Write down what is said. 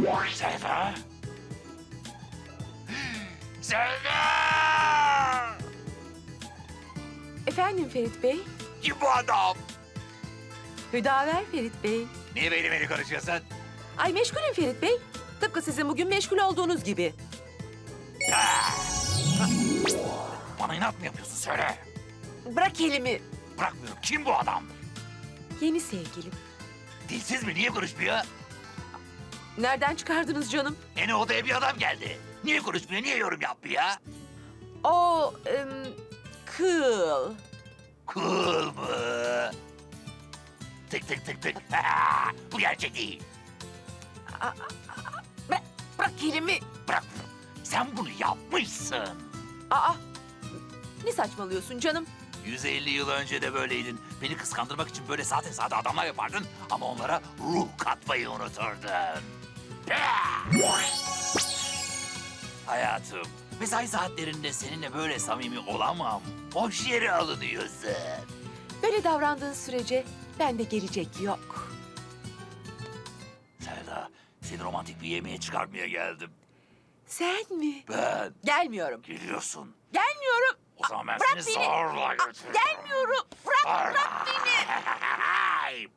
Selda! Selda! Efendim Ferit Bey? Kim bu adam? Hüdaver Ferit Bey. Niye beni beni konuşuyorsun? Ay meşgulüm Ferit Bey. Tıpkı sizin bugün meşgul olduğunuz gibi. Ha! Bana inat mı yapıyorsun söyle. Bırak elimi. Bırakmıyorum. Kim bu adam? Yeni sevgilim. Dilsiz mi? Niye konuşmuyor? Nereden çıkardınız canım? Yeni odaya bir adam geldi. Niye konuşmuyor? Niye yorum yapmıyor? O ım, kıl. Cool mu? Tık tık tık tık. bu gerçek değil. Bırak, bırak elimi. Bırak. Sen bunu yapmışsın. Aa, ne saçmalıyorsun canım? 150 yıl önce de böyleydin. Beni kıskandırmak için böyle sade sade adamlar yapardın ama onlara ruh katmayı unuturdun. Hayatım, mesai saatlerinde seninle böyle samimi olamam. Boş yere alınıyorsun. Böyle davrandığın sürece bende gelecek yok. Selda, seni romantik bir yemeğe çıkarmaya geldim. Sen mi? Ben Gelmiyorum. geliyorsun. Gelmiyorum. O zaman ben Bırak seni beni. zorla götürürüm. Gelmiyorum. Bırak, bırak beni. beni.